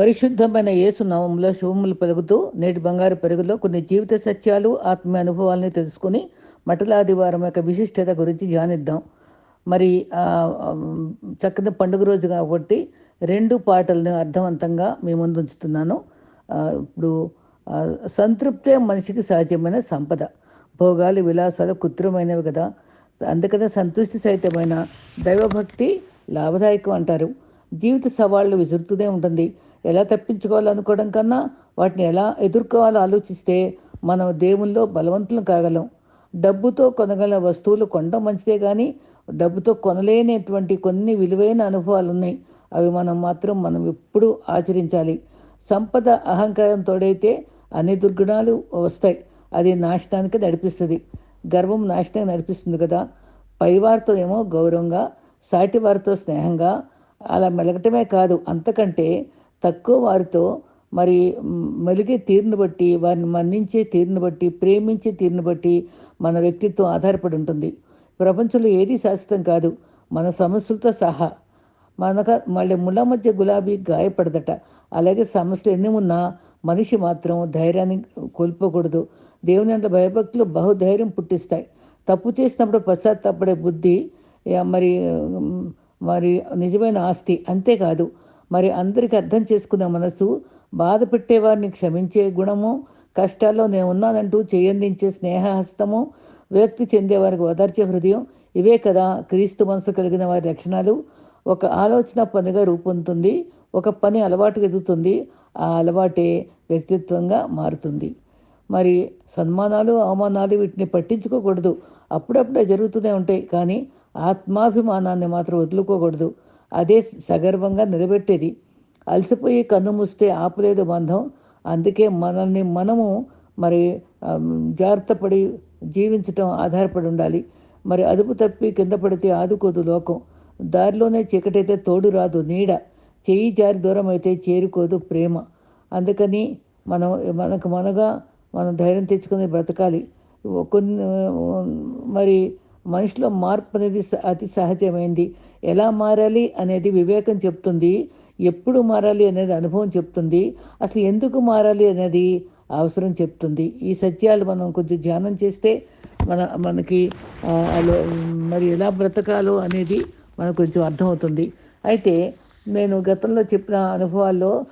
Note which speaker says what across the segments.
Speaker 1: పరిశుద్ధమైన యేసు నవంలో శుభములు పలుకుతూ నేటి బంగారు పెరుగులో కొన్ని జీవిత సత్యాలు ఆత్మీయ అనుభవాలని తెలుసుకుని మటలాదివారం యొక్క విశిష్టత గురించి ధ్యానిద్దాం. మరి చక్కని పండుగ రోజు కాబట్టి రెండు పాటలను అర్థవంతంగా మీ ముందు ఉంచుతున్నాను. ఇప్పుడు సంతృప్తే మనిషికి సహజమైన సంపద. భోగాలు విలాసాలు కృత్రిమైనవి కదా. అందుకనే సంతృష్టి సహితమైన దైవభక్తి లాభదాయకం అంటారు. జీవిత సవాళ్ళు విసురుతూనే ఉంటుంది. ఎలా తప్పించుకోవాలనుకోవడం కన్నా వాటిని ఎలా ఎదుర్కోవాలో ఆలోచిస్తే మనం దేవుల్లో బలవంతులు కాగలం. డబ్బుతో కొనగల వస్తువులు కొనడం మంచిదే కానీ డబ్బుతో కొనలేనటువంటి కొన్ని విలువైన అనుభవాలు ఉన్నాయి అవి మనం మాత్రం మనం ఎప్పుడూ ఆచరించాలి. సంపద అహంకారం తోడైతే అన్ని దుర్గుణాలు వస్తాయి. అది నాశనానికి నడిపిస్తుంది. గర్వం నాశనానికి నడిపిస్తుంది కదా. పైవారితో ఏమో గౌరవంగా సాటివారితో స్నేహంగా అలా మెలగటమే కాదు. అంతకంటే తక్కువ వారితో మరి మెలిగే తీరును బట్టి వారిని మన్నించే తీరును బట్టి ప్రేమించే తీరును బట్టి మన వ్యక్తిత్వం ఆధారపడి ఉంటుంది. ప్రపంచంలో ఏది శాశ్వతం కాదు మన సమస్యలతో సహా. మనక మళ్ళీ ముళ్ళ మధ్య గులాబీ గాయపడదట. అలాగే సమస్యలు ఎన్ని ఉన్నా మనిషి మాత్రం ధైర్యాన్ని కోల్పోకూడదు. దేవుని అంత భయభక్తులు బహుధైర్యం పుట్టిస్తాయి. తప్పు చేసినప్పుడు పశ్చాత్తాపడే బుద్ధి మరి మరి నిజమైన ఆస్తి అంతేకాదు. మరి అందరికీ అర్థం చేసుకునే మనసు బాధ పెట్టేవారిని క్షమించే గుణము కష్టాల్లో నేను ఉన్నానంటూ చేయందించే స్నేహహస్తము విరక్తి చెందేవారికి ఓదార్చే హృదయం ఇవే కదా క్రీస్తు మనసు కలిగిన వారి లక్షణాలు. ఒక ఆలోచన పనిగా రూపొందుతుంది ఒక పని అలవాటు ఎదుగుతుంది ఆ అలవాటే వ్యక్తిత్వంగా మారుతుంది. మరి సన్మానాలు అవమానాలు వీటిని పట్టించుకోకూడదు. అప్పుడప్పుడే జరుగుతూనే ఉంటాయి కానీ ఆత్మాభిమానాన్ని మాత్రం వదులుకోకూడదు. అదే సగర్వంగా నిలబెట్టేది. అలసిపోయి కన్ను మూస్తే ఆపలేదు బంధం. అందుకే మనల్ని మనము మరి జాగ్రత్తపడి జీవించటం ఆధారపడి ఉండాలి. మరి అదుపు తప్పి కింద పడితే ఆదుకోదు లోకం. దారిలోనే చీకటైతే తోడు రాదు నీడ. చేయి జారి దూరం అయితే చేరుకోదు ప్రేమ. అందుకని మనం మనకు మనగా మనం ధైర్యం తెచ్చుకొని బ్రతకాలి. కొన్ని మరి మనిషిలో మార్పు అనేది స- అతి సహజమైంది. ఎలా మారాలి అనేది వివేకం చెప్తుంది. ఎప్పుడు మారాలి అనేది అనుభవం చెప్తుంది. అసలు ఎందుకు మారాలి అనేది అవసరం చెప్తుంది. ఈ సత్యాలు మనం కొంచెం ధ్యానం చేస్తే మన మనకి మరి ఎలా బ్రతకాలో అనేది మనకు కొంచెం అర్థమవుతుంది. అయితే నేను గతంలో చెప్పిన అనుభవాల్లో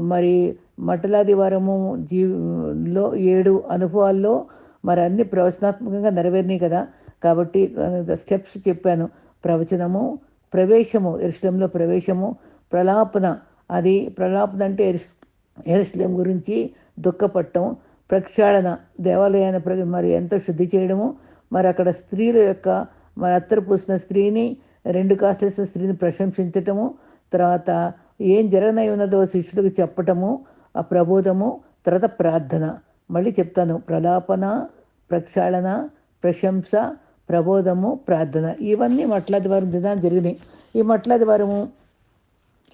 Speaker 1: మరి మట్టలాది వారము జీవిలో ఏడు అనుభవాల్లో మరి అన్ని ప్రవచనాత్మకంగా నెరవేరినాయి కదా. కాబట్టి స్టెప్స్ చెప్పాను. ప్రవచనము ప్రవేశము ఎరుసలంలో ప్రవేశము ప్రలాపన. అది ప్రలాపన అంటే ఎరుస్ ఎరుసలేం గురించి దుఃఖపట్టం ప్రక్షాళన. దేవాలయాన్ని ప్ర- మరి ఎంతో శుద్ధి చేయడము మరి అక్కడ స్త్రీల యొక్క మరి అత్తరు పూసిన స్త్రీని రెండు కాసులేసిన స్త్రీని ప్రశంసించటము తర్వాత ఏం జరగనై ఉన్నదో శిష్యులకు చెప్పటము ఆ ప్రబోధము తర్వాత ప్రార్థన. మళ్ళీ చెప్తాను. ప్రలాపన ప్రక్షాళన ప్రశంస ప్రబోధము ప్రార్థన ఇవన్నీ మట్లాది వారం దినాలు జరిగినాయి. ఈ మట్లాది వారము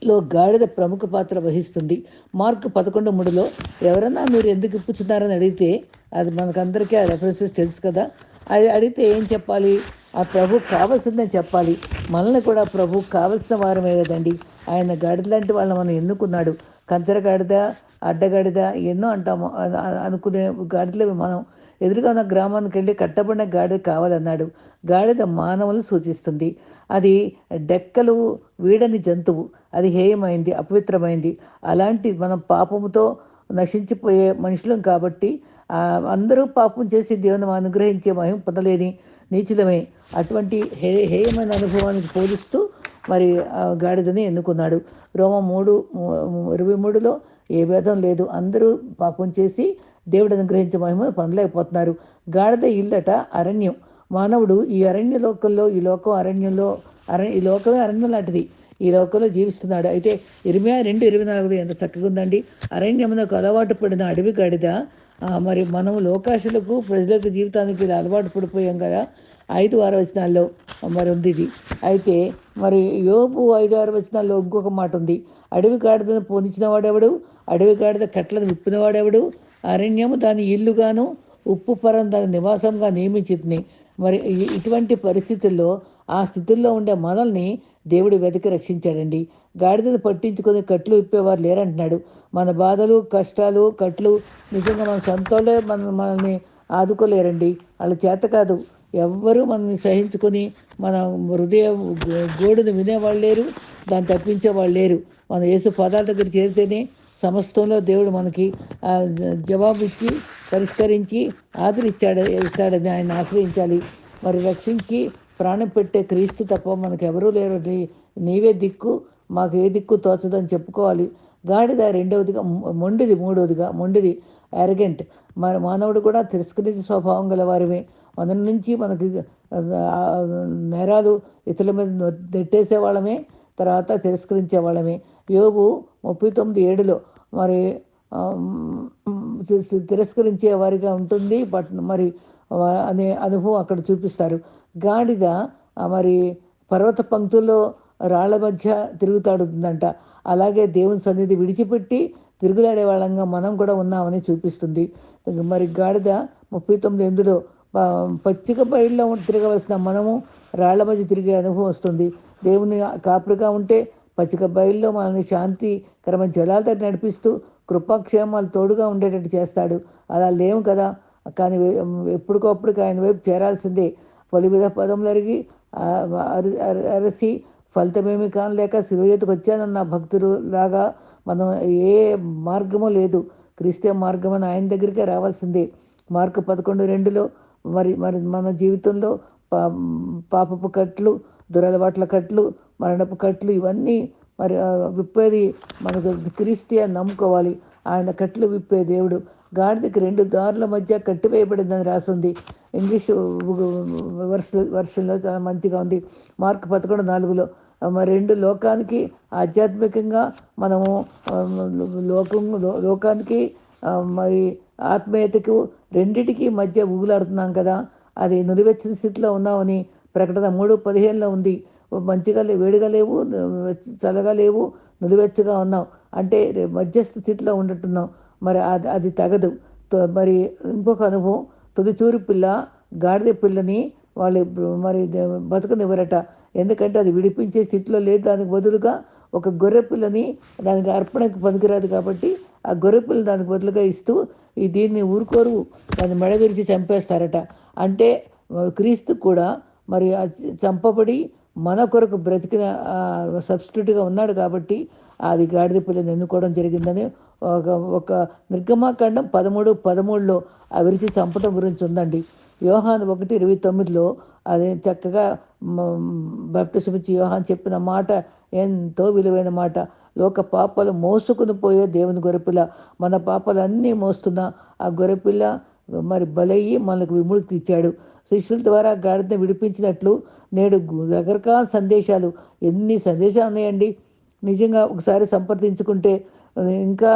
Speaker 1: లో గాడిద ప్రముఖ పాత్ర వహిస్తుంది. మార్కు పదకొండు మూడులో ఎవరన్నా మీరు ఎందుకు ఇప్పుచున్నారని అడిగితే అది మనకందరికీ ఆ రెఫరెన్సెస్ తెలుసు కదా. అది అడిగితే ఏం చెప్పాలి? ఆ ప్రభు కావాల్సిందని చెప్పాలి. మనల్ని కూడా ప్రభు కావలసిన వారమే కదండి. ఆయన గాడిద లాంటి వాళ్ళని మనం ఎన్నుకున్నాడు. కంచర గాడిద అడ్డగాడిద ఎన్నో అంటాము. అనుకునే గాడిదలు మనం ఎదురుగా ఉన్న గ్రామానికి వెళ్ళి కట్టబడిన గాడిద కావాలన్నాడు. గాడిద మానవులు సూచిస్తుంది. అది డెక్కలు వీడని జంతువు. అది హేయమైంది అపవిత్రమైంది. అలాంటి మనం పాపముతో నశించిపోయే మనుషులం కాబట్టి అందరూ పాపం చేసి దేవుని అనుగ్రహించే మహిమ పొందలేని నీచులమే. అటువంటి హే హేయమైన అనుభవానికి పోలిస్తూ మరి ఆ గాడిదని ఎన్నుకున్నాడు. రోమ మూడు ఇరవై మూడులో ఏ భేదం లేదు. అందరూ పాపం చేసి దేవుడు అనుగ్రహించే మహిమ పొందలేకపోతున్నారు. గాడిద ఇల్లట అరణ్యం. మానవుడు ఈ అరణ్య లోకంలో ఈ లోకం అరణ్యంలో అరణ్య ఈ లోకమే అరణ్యం లాంటిది. ఈ లోకంలో జీవిస్తున్నాడు. అయితే ఇరవై రెండు ఇరవై నాలుగు ఎంత చక్కగా ఉందండి. అరణ్యమునకు అలవాటు పడిన అడవి గాడిద. మరి మనం లోకాశులకు ప్రజలకు జీవితానికి ఇలా అలవాటు పడిపోయాం కదా. ఐదు ఆరు వచనాల్లో మరి ఉంది ఇది. అయితే మరి యోపు ఐదు ఆరు వచనాల్లో ఇంకొక మాట ఉంది. అడవి గాడిదను పోనిచిన వాడెవడు అడవి గాడిద కట్లను విప్పినవాడెవడు? అరణ్యము దాని ఇల్లుగాను ఉప్పు పరం దాని నివాసంగా నియమించింది మరి ఇటువంటి పరిస్థితుల్లో ఆ స్థితుల్లో ఉండే మనల్ని దేవుడు వెతికి రక్షించాడండి. గాడిదను పట్టించుకొని కట్లు విప్పేవారు లేరంటున్నాడు. మన బాధలు కష్టాలు కట్లు నిజంగా మన సొంతంలో మన మనల్ని ఆదుకోలేరండి. వాళ్ళ చేత కాదు. ఎవ్వరూ మనల్ని సహించుకొని మన హృదయ గోడును వినేవాళ్ళు లేరు. దాన్ని తప్పించేవాళ్ళు లేరు. మన యేసు పదాల దగ్గర చేరితేనే సమస్తంలో దేవుడు మనకి జవాబు ఇచ్చి పరిష్కరించి ఆదరిచ్చాడు ఇస్తాడని ఆయన ఆశ్రయించాలి. మరి రక్షించి ప్రాణం పెట్టే క్రీస్తు తప్ప మనకు ఎవరూ లేరు నీవే దిక్కు మాకు ఏ దిక్కు తోచదని చెప్పుకోవాలి. గాడిద రెండవదిగా మొండిది మూడవదిగా మొండిది అరగెంట్ మరి మానవుడు కూడా తిరస్కరించే స్వభావం గల వారిమే మన నుంచి మనకి నేరాలు ఇతరుల మీద నెట్టేసే వాళ్ళమే. తర్వాత తిరస్కరించే వాళ్ళమే యోగు ముప్పై తొమ్మిది ఏడులో మరి తిరస్కరించే వారిగా ఉంటుంది బట్ మరి అనే అనుభవం అక్కడ చూపిస్తారు. గాడిద మరి పర్వత పంక్తుల్లో రాళ్ళ మధ్య తిరుగుతాడుతుందంట అలాగే దేవుని సన్నిధి విడిచిపెట్టి తిరుగులాడే వాళ్ళంగా మనం కూడా ఉన్నామని చూపిస్తుంది. మరి గాడిద ముప్పై తొమ్మిది ఎందులో పచ్చిక బయల్లో తిరగవలసిన మనము రాళ్ళ మధ్య తిరిగే అనుభవం వస్తుంది. దేవుని కాపురుగా ఉంటే పచ్చిక బయల్లో మనల్ని శాంతికరమైన జలాలతో నడిపిస్తూ కృపాక్షేమాలు తోడుగా ఉండేటట్టు చేస్తాడు. అలా లేవు కదా. కానీ ఎప్పటికప్పుడు ఆయన వైపు చేరాల్సిందే. పొలివిధ పదములు అరిగి అరసి ఫలితమేమి కానలేక శివయ్యతకు వచ్చానన్న భక్తులు లాగా మనం ఏ మార్గము లేదు. క్రిస్టియన్ మార్గం అని ఆయన దగ్గరికే రావాల్సిందే. మార్కు పదకొండు రెండులో మరి మరి మన జీవితంలో పాపపు కట్లు దురలవాట్ల కట్లు మరణపు కట్లు ఇవన్నీ మరి విప్పేది మనకు క్రీస్తియన్ నమ్ముకోవాలి. ఆయన కట్లు విప్పే దేవుడు. గాడిదకి రెండు దారుల మధ్య కట్టు వేయబడిందని రాసింది. ఇంగ్లీష్ వర్ష వర్షంలో చాలా మంచిగా ఉంది. మార్క్ పదకొండు నాలుగులో మరి రెండు లోకానికి ఆధ్యాత్మికంగా మనము లోకం లోకానికి మరి ఆత్మీయతకు రెండిటికి మధ్య ఊగులాడుతున్నాం కదా. అది నులివెచ్చిన స్థితిలో ఉన్నామని ప్రకటన మూడు పదిహేనులో ఉంది. మంచిగా వేడిగా లేవు చల్లగా లేవు నులివెచ్చగా ఉన్నాం అంటే మధ్యస్థ స్థితిలో ఉండట్టున్నాం మరి అది అది తగదు. మరి ఇంకొక అనుభవం తుదిచూరు పిల్ల గాడిద పిల్లని వాళ్ళు మరి బతుకనివ్వరట. ఎందుకంటే అది విడిపించే స్థితిలో లేదు. దానికి బదులుగా ఒక గొర్రె పిల్లని దానికి అర్పణకు పనికిరాదు కాబట్టి ఆ గొర్రె పిల్లని దానికి బదులుగా ఇస్తూ ఈ దీన్ని ఊరుకోరు. దాన్ని మెడ విరిచి చంపేస్తారట. అంటే క్రీస్తు కూడా మరి చంపబడి మన కొరకు బ్రతికిన సబ్స్టిట్యూట్గా ఉన్నాడు కాబట్టి అది గాడిద పిల్లని ఎన్నుకోవడం జరిగిందని ఒక ఒక నిర్గమాకాండం పదమూడు పదమూడులో ఆ విరిచి చంపడం గురించి ఉందండి. యోహాన్ ఒకటి ఇరవై తొమ్మిదిలో అది చక్కగా బప్టిసమిచ్చి ఇచ్చి యోహాన్ చెప్పిన మాట ఎంతో విలువైన మాట. లోక పాపాలు మోసుకుని పోయే దేవుని గొరపిల్ల మన పాపాలన్నీ మోస్తున్న ఆ గొరపిల్ల మరి బలయ్యి మనకు విముక్తి ఇచ్చాడు. శిష్యుల ద్వారా గాడిద విడిపించినట్లు నేడు రకరకాల సందేశాలు. ఎన్ని సందేశాలు ఉన్నాయండి? నిజంగా ఒకసారి సంప్రదించుకుంటే ఇంకా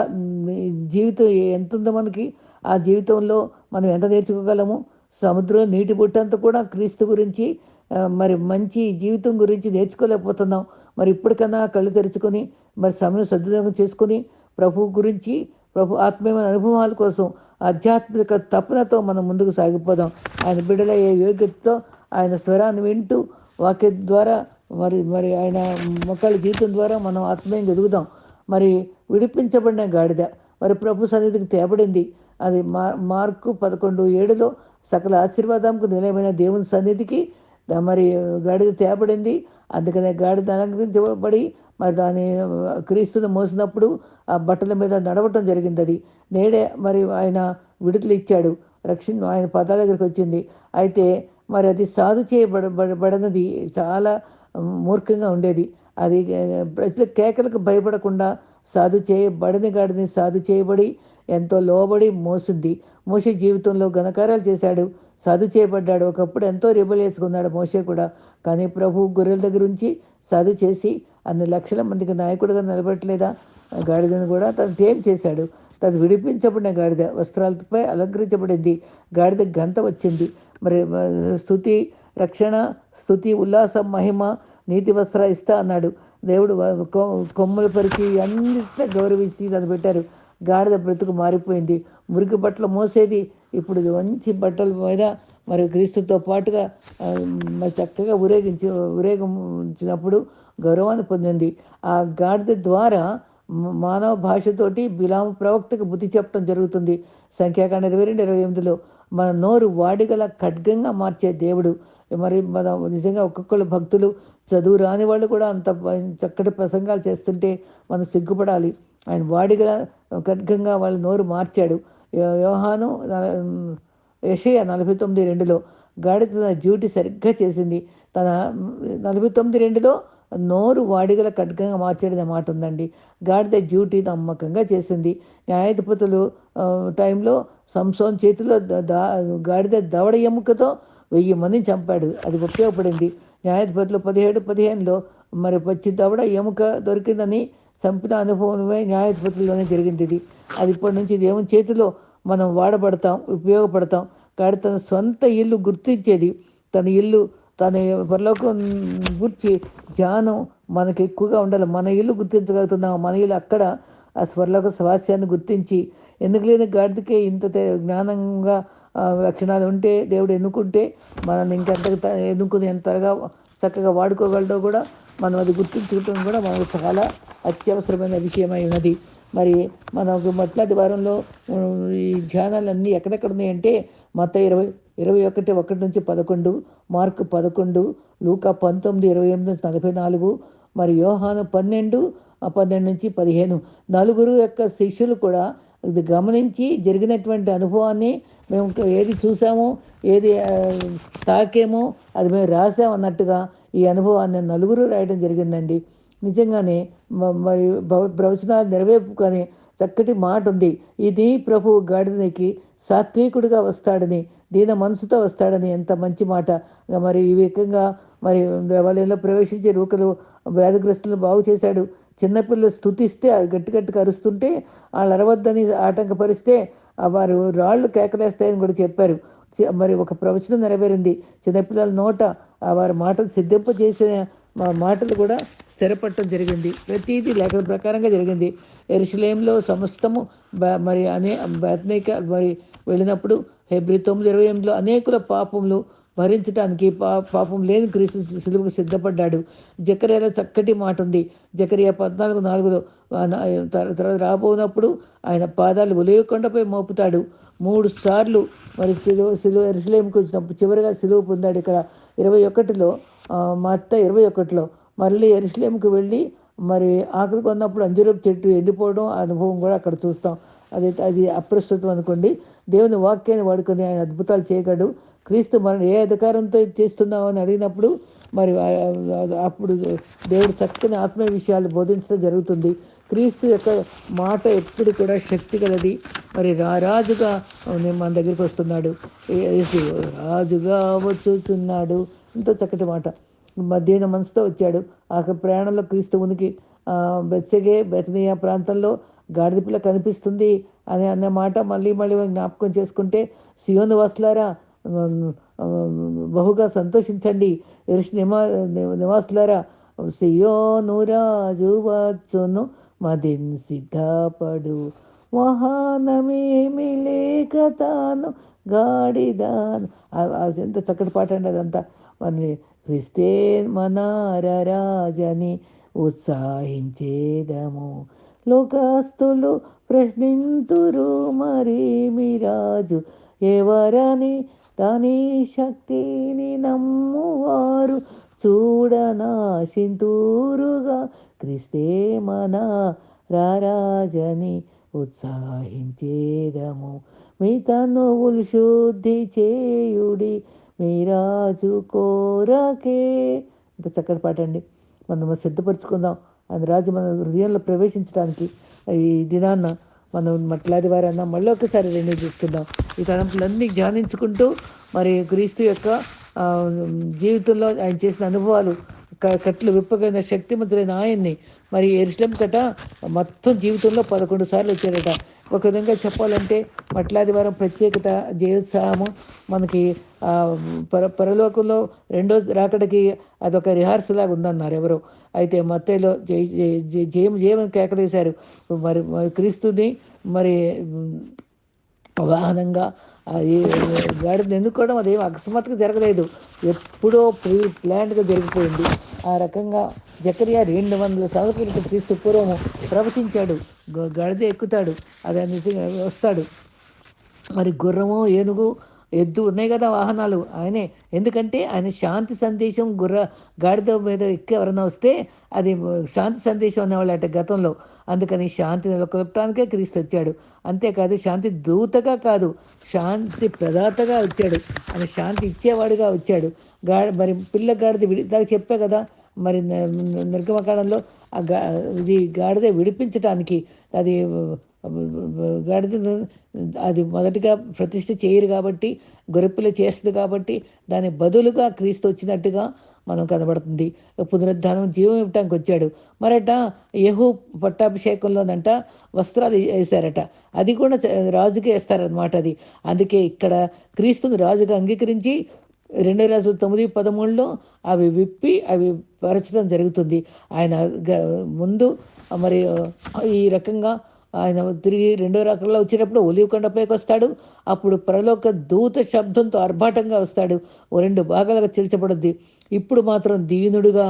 Speaker 1: జీవితం ఎంత ఉందో మనకి ఆ జీవితంలో మనం ఎంత నేర్చుకోగలము? సముద్రం నీటి బుట్టంతా కూడా క్రీస్తు గురించి మరి మంచి జీవితం గురించి నేర్చుకోలేకపోతున్నాం. మరి ఇప్పటికన్నా కళ్ళు తెరుచుకొని మరి సమయం సద్వినియోగం చేసుకొని ప్రభు గురించి ప్రభు ఆత్మీయమైన అనుభవాల కోసం ఆధ్యాత్మిక తపనతో మనం ముందుకు సాగిపోదాం. ఆయన బిడ్డల యోగ్యతతో ఆయన స్వరాన్ని వింటూ వాక్య ద్వారా మరి మరి ఆయన మొక్కల జీవితం ద్వారా మనం ఆత్మీయంగా ఎదుగుదాం. మరి విడిపించబడిన గాడిద. మరి ప్రభు సన్నిధికి తేబడింది. అది మా మార్కు పదకొండు ఏడులో సకల ఆశీర్వాదంకు నిలయమైన దేవుని సన్నిధికి మరి గాడిద తేబడింది. అందుకనే గాడిద అలంకరించబడి మరి దాని క్రీస్తుని మోసినప్పుడు ఆ బట్టల మీద నడవటం జరిగింది అది నేడే మరి ఆయన విడుదల ఇచ్చాడు. రక్షణ ఆయన పదాల దగ్గరికి వచ్చింది. అయితే మరి అది సాధు చేయబడబడినది చాలా మూర్ఖంగా ఉండేది. అది ప్రజల కేకలకు భయపడకుండా సాధు చేయబడిన గాడిని సాధు చేయబడి ఎంతో లోబడి మోసింది. మోసే జీవితంలో ఘనకార్యాలు చేశాడు. సాధు చేయబడ్డాడు. ఒకప్పుడు ఎంతో రిబల్ వేసుకున్నాడు మోసే కూడా. కానీ ప్రభు గొర్రెల దగ్గర నుంచి సాధు చేసి అన్ని లక్షల మందికి నాయకుడిగా నిలబెట్టలేదా గాడిదను కూడా తను ఏం చేశాడు. తను విడిపించబడిన గాడిద వస్త్రాలపై అలంకరించబడింది. గాడిద గంత వచ్చింది. మరి స్థుతి రక్షణ స్థుతి ఉల్లాసం మహిమ నీతి వస్త్ర ఇస్తా అన్నాడు. దేవుడు కొమ్మలు పరిచి అన్నిటినీ గౌరవించి దాన్ని పెట్టారు. గాడిద బ్రతుకు మారిపోయింది. మురికి బట్టలు మోసేది. ఇప్పుడు మంచి బట్టల మీద మరి క్రీస్తుతో పాటుగా మరి చక్కగా ఊరేగించి ఊరేగించినప్పుడు గౌరవాన్ని పొందింది. ఆ గాడిద ద్వారా మానవ భాషతోటి బిలాము ప్రవక్తకు బుద్ధి చెప్పడం జరుగుతుంది. సంఖ్యాకాండ ఇరవై రెండు ఇరవై ఎనిమిదిలో మన నోరు వాడిగల ఖడ్గంగా మార్చే దేవుడు. మరి మన నిజంగా ఒక్కొక్కరు భక్తులు చదువు రాని వాళ్ళు కూడా అంత చక్కటి ప్రసంగాలు చేస్తుంటే మనం సిగ్గుపడాలి. ఆయన వాడిగల ఖడ్గంగా వాళ్ళ నోరు మార్చాడు. వ్యవహాను యషయ నలభై తొమ్మిది రెండులో గాడిద తన డ్యూటీ సరిగ్గా చేసింది. తన నలభై తొమ్మిది రెండులో నోరు వాడిగల ఖడ్గంగా మార్చేది మాట ఉందండి గాడిద డ్యూటీ నమ్మకంగా చేసింది. న్యాయాధిపతులు టైంలో సంసోన్ చేతిలో దా గాడిద దవడ ఎముకతో వెయ్యి మందిని చంపాడు. అది ఉపయోగపడింది. న్యాయాధిపతులు పదిహేడు పదిహేనులో మరి పచ్చి దవడ ఎముక దొరికిందని చంపిన అనుభవమే న్యాయాధిపతుల్లోనే జరిగింది ఇది అది ఇప్పటి నుంచి దేవుని చేతిలో మనం వాడబడతాం ఉపయోగపడతాం. కానీ తన సొంత ఇల్లు గుర్తించేది. తన ఇల్లు తన పరలోకం గుర్చి ధ్యానం మనకి ఎక్కువగా ఉండాలి. మన ఇల్లు గుర్తించగలుగుతున్నాం. మన ఇల్లు అక్కడ ఆ స్వర్లోక స్వాస్యాన్ని గుర్తించి ఎందుకు లేని గాడిదకే ఇంత తే- జ్ఞానంగా లక్షణాలు ఉంటే దేవుడు ఎన్నుకుంటే మనల్ని ఇంకెంత త- ఎన్నుకుని ఎంత త్వరగా చక్కగా వాడుకోగలడో కూడా మనం అది గుర్తించుకోవడం కూడా మనకు చాలా అత్యవసరమైన విషయమై ఉన్నది. మరి మనకు మొట్లాంటి వారంలో ఈ ధ్యానాలన్నీ ఎక్కడెక్కడ ఉన్నాయంటే మత ఇరవై ఇరవై ఒకటి ఒకటి నుంచి పదకొండు మార్క్ పదకొండు లూకా పంతొమ్మిది ఇరవై ఎనిమిది నుంచి నలభై నాలుగు మరి యోహాను పన్నెండు పన్నెండు నుంచి పదిహేను. నలుగురు యొక్క శిష్యులు కూడా ఇది గమనించి జరిగినటువంటి అనుభవాన్ని మేము ఏది చూసామో ఏది తాకేమో అది మేము రాసాం అన్నట్టుగా ఈ అనుభవాన్ని నలుగురు రాయడం జరిగిందండి. నిజంగానే మరి భవ- ప్రవచనాలు నెరవేర్పుకొని చక్కటి మాట ఉంది. ఇది ప్రభువు గాడిదకి సాత్వికుడిగా వస్తాడని దీన మనసుతో వస్తాడని ఎంత మంచి మాట. మరి ఈ విధంగా మరి దేవాలయంలో ప్రవేశించే రూకలు వ్యాధిగ్రస్తులను బాగు చేశాడు. చిన్నపిల్లలు స్థుతిస్తే ఆ గట్టి గట్టిగా అరుస్తుంటే వాళ్ళు అరవద్దని ఆటంకపరిస్తే వారు రాళ్ళు కేకలేస్తాయని కూడా చెప్పారు. మరి ఒక ప్రవచనం నెరవేరింది. చిన్నపిల్లల నోట ఆ వారి మాటలు సిద్ధింప చేసిన మా మాటలు కూడా స్థిరపడటం జరిగింది. ప్రతిదీ లేఖల ప్రకారంగా జరిగింది. ఎరుసలేంలో సమస్తము బ- మరి అనే అనేక మరి వెళ్ళినప్పుడు హెబ్రి తొమ్మిది ఇరవై ఎనిమిదిలో అనేకుల పాపములు భరించడానికి పా పాపం లేని క్రీస్తు సులువుకు సిద్ధపడ్డాడు. జకర్యాలో చక్కటి మాట ఉంది. జకరియా పద్నాలుగు నాలుగులో తర్వాత రాబోనప్పుడు ఆయన పాదాలు ఉలయకొండపై మోపుతాడు. మూడు సార్లు మరి సిలువ సిలువ ఎరుసలేంకి వచ్చినప్పుడు చివరిగా సిలువ పొందాడు. ఇక్కడ ఇరవై ఒకటిలో మా మత్త ఇరవై ఒకటిలో మళ్ళీ ఎరుసలేంకి వెళ్ళి మరి ఆకలి కొన్నప్పుడు అంజరపు చెట్టు ఎండిపోవడం ఆ అనుభవం కూడా అక్కడ చూస్తాం. అది అది అప్రస్తుతం అనుకోండి. దేవుని వాక్యాన్ని వాడుకొని ఆయన అద్భుతాలు చేయగలడు. క్రీస్తు మనం ఏ అధికారంతో చేస్తున్నావు అని అడిగినప్పుడు మరి అప్పుడు దేవుడు చక్కని ఆత్మీయ విషయాలు బోధించడం జరుగుతుంది. క్రీస్తు యొక్క మాట ఎప్పుడు కూడా శక్తి గలది. మరి రారాజుగా నేను మన దగ్గరికి వస్తున్నాడు. రాజుగా వచ్చుతున్నాడు. ఎంతో చక్కటి మాట. మధ్యాహ్న మనసుతో వచ్చాడు. ఆ ప్రయాణంలో క్రీస్తు ఉనికి బెత్సగే బెత్సెగే ప్రాంతంలో గాడిద పిల్ల కనిపిస్తుంది అని అన్న మాట మళ్ళీ మళ్ళీ జ్ఞాపకం చేసుకుంటే సియోను వాసులారా బహుగా సంతోషించండి. ఎరుష్ నిమా నివాసులారా సియోను రాజు వచ్చును మదిన్ సిద్ధపడు. వాహనమేమి లేక తాను గాడిదాను. ఎంత చక్కటి పాట అండి అదంతా. మరి క్రిస్తే మన ఉత్సాహించేదము. లోకస్తులు ప్రశ్నింతురు మరి మీ రాజు ఎవరని? దాని శక్తిని నమ్మువారు చూడనాశింతూరుగా. క్రిస్తే మన రారాజని ఉత్సాహించేదము. మీ తనువులు శుద్ధి చేయుడి మీరాజు కోరకే. ఇంత చక్కటి పాట అండి. మనం సిద్ధపరచుకుందాం. అని రాజు మన హృదయంలో ప్రవేశించడానికి ఈ దినాన్న మనం మట్లాది వారన్నా మళ్ళీ ఒకసారి రెన్యూ చేసుకుందాం. ఈ తలంపులన్నీ ధ్యానించుకుంటూ మరి క్రీస్తు యొక్క జీవితంలో ఆయన చేసిన అనుభవాలు క- కట్లు విప్పగలిగిన శక్తిమంతులైన ఆయన్ని మరి ఎరిశ్లం కట మొత్తం జీవితంలో పదకొండు సార్లు వచ్చారట. ఒక విధంగా చెప్పాలంటే మట్లాదివారం ప్రత్యేకత జయోత్సాహము మనకి పర పరలోకంలో రెండో రాకడికి అదొక రిహార్సల్ లాగా ఉందన్నారు ఎవరో. అయితే మత్తయిలో జయ జయం జయమని కేకలేశారు. మరి మరి క్రీస్తుని మరి వాహనంగా అది గాడిని ఎందుకోవడం అదేం అకస్మాత్తుగా జరగలేదు. ఎప్పుడో ప్రీ ప్లాన్డ్గా జరిగిపోయింది. ఆ రకంగా జకరియా రెండు వందల సంవత్సరాలకు క్రీస్తు పూర్వము ప్రవచించాడు. గడిదే ఎక్కుతాడు. అది నిజంగా వస్తాడు. మరి గుర్రము ఏనుగు ఎద్దు ఉన్నాయి కదా వాహనాలు. ఆయనే. ఎందుకంటే ఆయన శాంతి సందేశం గుర్ర గాడిద మీద ఎక్కి ఎవరైనా వస్తే అది శాంతి సందేశం అనేవాళ్ళు అంటే గతంలో. అందుకని శాంతి నెలకొల్పడానికే క్రీస్తు వచ్చాడు. అంతేకాదు శాంతి దూతగా కాదు శాంతి ప్రదాతగా వచ్చాడు. ఆయన శాంతి ఇచ్చేవాడుగా వచ్చాడు. గాడి మరి పిల్ల గాడిద విడి చెప్పే కదా మరి నిర్గమకాలంలో ఆ గా ఇది గాడిద విడిపించడానికి అది గాడిద అది మొదటిగా ప్రతిష్ఠ చేయరు కాబట్టి గొర్రెపిల్ల చేస్తుంది కాబట్టి దాని బదులుగా క్రీస్తు వచ్చినట్టుగా మనం కనబడుతుంది. పునరుద్ధానం జీవం ఇవ్వటానికి వచ్చాడు. మరట యహు పట్టాభిషేకంలోనంట వస్త్రాలు వేశారట. అది కూడా రాజుకే వేస్తారనమాట అది. అందుకే ఇక్కడ క్రీస్తుని రాజుగా అంగీకరించి రెండు రాజులు తొమ్మిది పదమూడులో అవి విప్పి అవి పరచడం జరుగుతుంది. ఆయన ముందు మరి ఈ రకంగా ఆయన తిరిగి రెండో రకంలో వచ్చినప్పుడు ఒలివ్ కొండపైకి వస్తాడు. అప్పుడు ప్రలోక దూత శబ్దంతో ఆర్భాటంగా వస్తాడు. ఓ రెండు భాగాలుగా చీల్చబడుద్ది ఇప్పుడు మాత్రం దీనుడుగా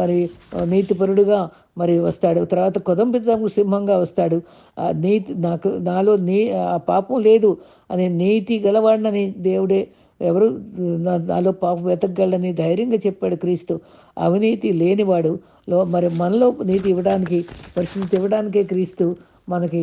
Speaker 1: మరి నీతిపరుడుగా మరి వస్తాడు. తర్వాత కొదంబితము సింహంగా వస్తాడు. నీతి నాకు నాలో నీ ఆ పాపం లేదు అనే నీతి గలవాడినని దేవుడే ఎవరు నాలో పాపం వెతకగలని ధైర్యంగా చెప్పాడు క్రీస్తు. అవినీతి లేనివాడు. లో మరి మనలో నీతి ఇవ్వడానికి పరిస్థితి ఇవ్వడానికే క్రీస్తు మనకి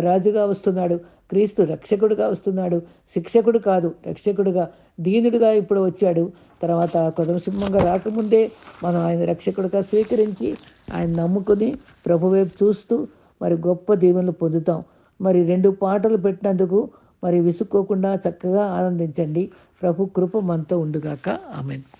Speaker 1: రాజుగా వస్తున్నాడు. క్రీస్తు రక్షకుడుగా వస్తున్నాడు. శిక్షకుడు కాదు రక్షకుడుగా దీనుడుగా ఇప్పుడు వచ్చాడు. తర్వాత కొదమసింహంగా రాకముందే మనం ఆయన రక్షకుడుగా స్వీకరించి ఆయన నమ్ముకుని ప్రభువైపు చూస్తూ మరి గొప్ప దీవెనలు పొందుతాం. మరి రెండు పాటలు పెట్టినందుకు మరి విసుక్కోకుండా చక్కగా ఆనందించండి. ప్రభు కృప మనతో ఉండుగాక. ఆమెను.